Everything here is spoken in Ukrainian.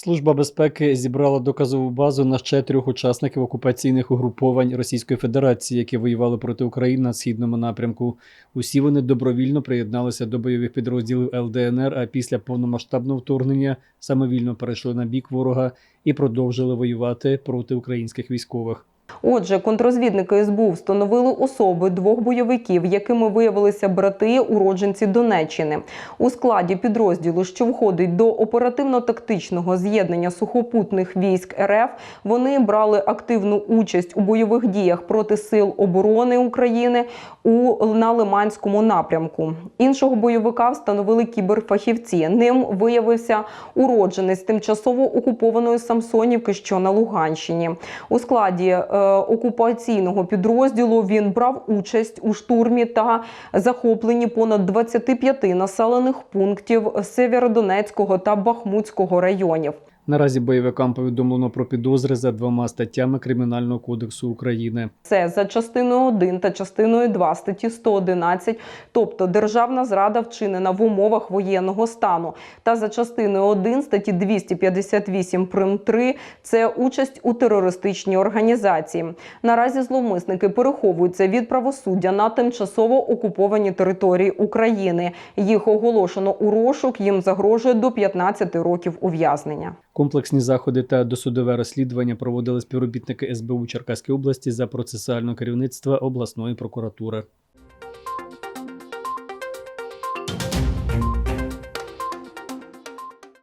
Служба безпеки зібрала доказову базу на ще трьох учасників окупаційних угруповань Російської Федерації, які воювали проти України на східному напрямку. Усі вони добровільно приєдналися до бойових підрозділів ЛДНР, а після повномасштабного вторгнення самовільно перейшли на бік ворога і продовжили воювати проти українських військових. Отже, контрозвідники СБУ встановили особи двох бойовиків, якими виявилися брати уродженці Донеччини. У складі підрозділу, що входить до оперативно-тактичного з'єднання сухопутних військ РФ, вони брали активну участь у бойових діях проти сил оборони України у на Лиманському напрямку. Іншого бойовика встановили кіберфахівці. Ним виявився уродженець тимчасово окупованої Самсонівки, що на Луганщині. У складі е, окупаційного підрозділу він брав участь у штурмі та захопленні понад 25 населених пунктів Северодонецького та Бахмутського районів. Наразі бойовикам повідомлено про підозри за двома статтями Кримінального кодексу України. Це за частиною 1 та частиною 2 статті 111, тобто державна зрада вчинена в умовах воєнного стану, та за частиною 1 статті 258 прим 3 – це участь у терористичній організації. Наразі зловмисники переховуються від правосуддя на тимчасово окупованій території України. Їх оголошено у розшук, їм загрожує до 15 років ув'язнення. Комплексні заходи та досудове розслідування проводили співробітники СБУ Черкаської області за процесуального керівництва обласної прокуратури.